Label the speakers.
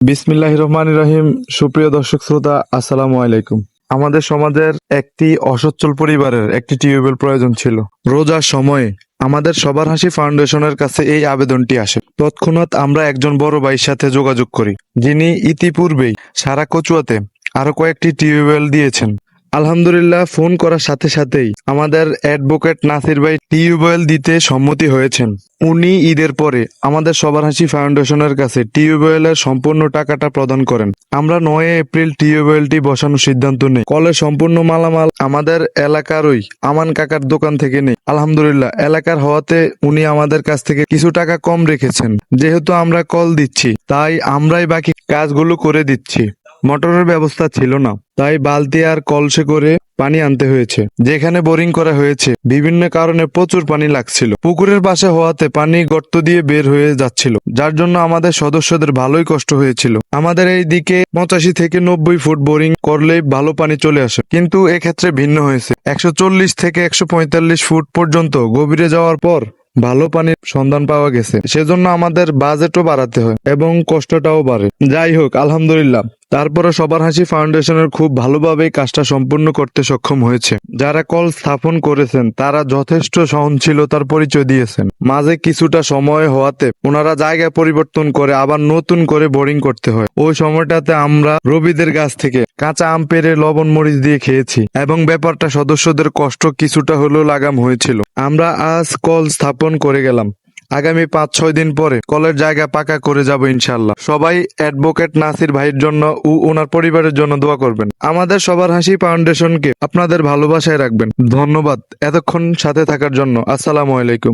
Speaker 1: বিসমিল্লাহ রহমান রহিম। সুপ্রিয় দর্শক শ্রোতা, আসসালামু আলাইকুম। আমাদের সমাজের একটি অসচ্ছল পরিবারের একটি টিউবওয়েল প্রয়োজন ছিল। রোজার সময়ে আমাদের সবার হাসি ফাউন্ডেশনের কাছে এই আবেদনটি আসে। তৎক্ষণাৎ আমরা একজন বড় ভাইয়ের সাথে যোগাযোগ করি, যিনি ইতিপূর্বেই সারা কচুয়াতে আরও কয়েকটি টিউবওয়েল দিয়েছেন। আলহামদুলিল্লাহ, ফোন করার সাথে সাথেই আমাদের অ্যাডভোকেট নাসির ভাই টিউবওয়েল দিতে সম্মতি হয়েছেন। উনি ঈদের পরে আমাদের সবার হাসি ফাউন্ডেশনের কাছে টিউবওয়েলের সম্পূর্ণ টাকাটা প্রদান করেন। আমরা নয় এপ্রিল টিউবওয়েলটি বসানোর সিদ্ধান্ত নেই। কলের সম্পূর্ণ মালামাল আমাদের এলাকারই আমান কাকার দোকান থেকে নেই। আলহামদুলিল্লাহ, এলাকার হওয়াতে উনি আমাদের কাছ থেকে কিছু টাকা কম রেখেছেন। যেহেতু আমরা কল দিচ্ছি, তাই আমরাই বাকি কাজগুলো করে দিচ্ছি। মোটরের ব্যবস্থা ছিল না। তাই বালতি আর কলসে করে পানি আনতে হয়েছে। যেখানে বোরিং করা হয়েছে, বিভিন্ন কারণে প্রচুর পানি লাগছিল। পুকুরের পাশে হওয়াতে পানি গর্ত দিয়ে বের হয়ে যাচ্ছিল, যার জন্য আমাদের সদস্যদের ভালোই কষ্ট হয়েছিল। আমাদের এই দিকে পঁচাশি থেকে নব্বই ফুট বোরিং করলেই ভালো পানি চলে আসে, কিন্তু এক্ষেত্রে ভিন্ন হয়েছে। একশো চল্লিশ থেকে একশো পঁয়তাল্লিশ ফুট পর্যন্ত গভীরে যাওয়ার পর ভালো পানির সন্ধান পাওয়া গেছে। সেজন্য আমাদের বাজেটও বাড়াতে হয় এবং কষ্টটাও বাড়ে। যাই হোক, আলহামদুলিল্লাহ। তারপরে সবার হাসি ফাউন্ডেশনের খুব ভালোভাবেই কাজটা সম্পূর্ণ করতে সক্ষম হয়েছে। যারা কল স্থাপন করেছেন, তারা যথেষ্ট সহনশীলতার পরিচয় দিয়েছেন। মাঝে কিছুটা সময় হওয়াতে ওনারা জায়গা পরিবর্তন করে আবার নতুন করে বোরিং করতে হয়। ওই সময়টাতে আমরা রবিদের গাছ থেকে কাঁচা আম পেরে লবণ মরিচ দিয়ে খেয়েছি এবং ব্যাপারটা সদস্যদের কষ্ট কিছুটা হলেও লাগাম হয়েছিল। আমরা আজ কল স্থাপন করে গেলাম। আগামী পাঁচ ছয় দিন পরে কলের জায়গা পাকা করে যাব ইনশাল্লাহ সবাই অ্যাডভোকেট নাসির ভাইয়ের জন্য ও ওনার পরিবারের জন্য দোয়া করবেন। আমাদের সবার হাসি ফাউন্ডেশনকে আপনাদের ভালোবাসায় রাখবেন। ধন্যবাদ এতক্ষণ সাথে থাকার জন্য। আসসালামু আলাইকুম।